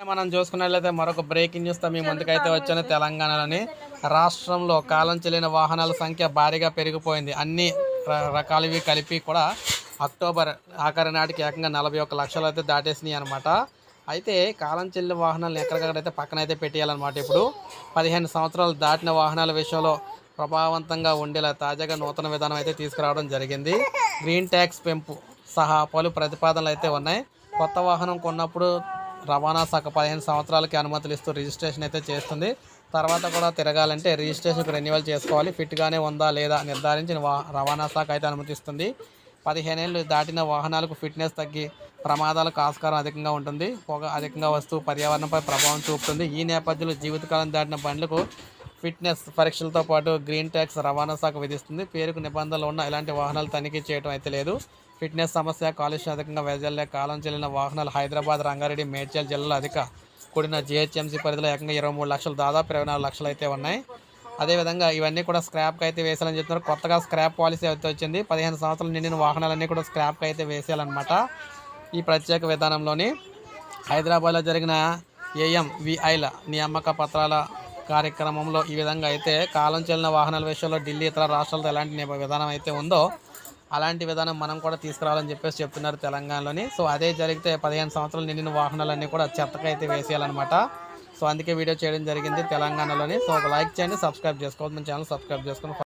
మనం చూసుకున్నట్లయితే మరొక బ్రేకింగ్ న్యూస్తో మీ ముందుకైతే వచ్చాను. తెలంగాణలోని రాష్ట్రంలో కాలం చెల్లిన వాహనాల సంఖ్య భారీగా పెరిగిపోయింది. అన్ని రకాలవి కలిపి కూడా అక్టోబర్ ఆఖరి నాటికి ఏకంగా నలభై ఒక్క లక్షలు అయితే దాటేసినాయి అనమాట అయితే కాలం చెల్లిన వాహనాలను ఎక్కడికక్కడైతే పక్కన అయితే పెట్టేయాలన్నమాట. ఇప్పుడు పదిహేను సంవత్సరాలు దాటిన వాహనాల విషయంలో ప్రభావవంతంగా ఉండేలా తాజాగా నూతన విధానం అయితే తీసుకురావడం జరిగింది. గ్రీన్ ట్యాక్స్ పెంపు సహా పలు ప్రతిపాదనలు అయితే ఉన్నాయి. కొత్త వాహనం కొన్నప్పుడు రవాణా శాఖ పదిహేను సంవత్సరాలకి అనుమతులు ఇస్తూ రిజిస్ట్రేషన్ అయితే చేస్తుంది. తర్వాత కూడా తిరగాలంటే రిజిస్ట్రేషన్కి రెన్యువల్ చేసుకోవాలి. ఫిట్గానే ఉందా లేదా నిర్ధారించి వా రవాణా శాఖ అయితే అనుమతిస్తుంది. పదిహేనేళ్ళు దాటిన వాహనాలకు ఫిట్నెస్ తగ్గి ప్రమాదాలకు ఆస్కారం అధికంగా ఉంటుంది. పొగ అధికంగా వస్తూ పర్యావరణంపై ప్రభావం చూపుతుంది. ఈ నేపథ్యంలో జీవితకాలం దాటిన బండ్లకు ఫిట్నెస్ పరీక్షలతో పాటు గ్రీన్ ట్యాక్స్ రవాణా శాఖ విధిస్తుంది. పేరుకు నిబంధనలు ఉన్న ఇలాంటి వాహనాలు తనిఖీ చేయడం అయితే లేదు. ఫిట్నెస్ సమస్య కాలుష్యం అధికంగా వెదజల్లే కాలం చెల్లిన వాహనాలు హైదరాబాద్ రంగారెడ్డి మేడ్చల్ జిల్లాలో అధిక కూడిన జిహెచ్ఎంసీ పరిధిలో ఏకంగా ఇరవై మూడు లక్షలు దాదాపు ఇరవై నాలుగు లక్షలు అయితే ఉన్నాయి. అదేవిధంగా ఇవన్నీ కూడా స్క్రాప్కి అయితే వేసాలని చెప్తున్నారు. కొత్తగా స్క్రాప్ పాలసీ అయితే వచ్చింది. పదిహేను సంవత్సరాలు నిండిన వాహనాలన్నీ కూడా స్క్రాప్కి అయితే వేసేయాలన్నమాట. ఈ ప్రత్యేక విధానంలోని హైదరాబాద్లో జరిగిన ఏఎంవిఐల నియామక పత్రాల కార్యక్రమంలో ఈ విధంగా అయితే కాలం చెల్లిన వాహనాల విషయంలో ఢిల్లీ ఇతర రాష్ట్రాలతో ఎలాంటి విధానం అయితే ఉందో అలాంటి విధానం మనం కూడా తీసుకురావాలని చెప్పేసి చెప్తున్నారు తెలంగాణలోని. సో అదే జరిగితే పదిహేను సంవత్సరాలు నిండిన వాహనాలన్నీ కూడా చెత్తకైతే వేసేయాలన్నమాట. సో అందుకే వీడియో చేయడం జరిగింది తెలంగాణలోని. సో ఒక లైక్ చేయండి సబ్స్క్రైబ్ చేసుకోవద్దు. మన ఛానల్ సబ్స్క్రైబ్ చేసుకుని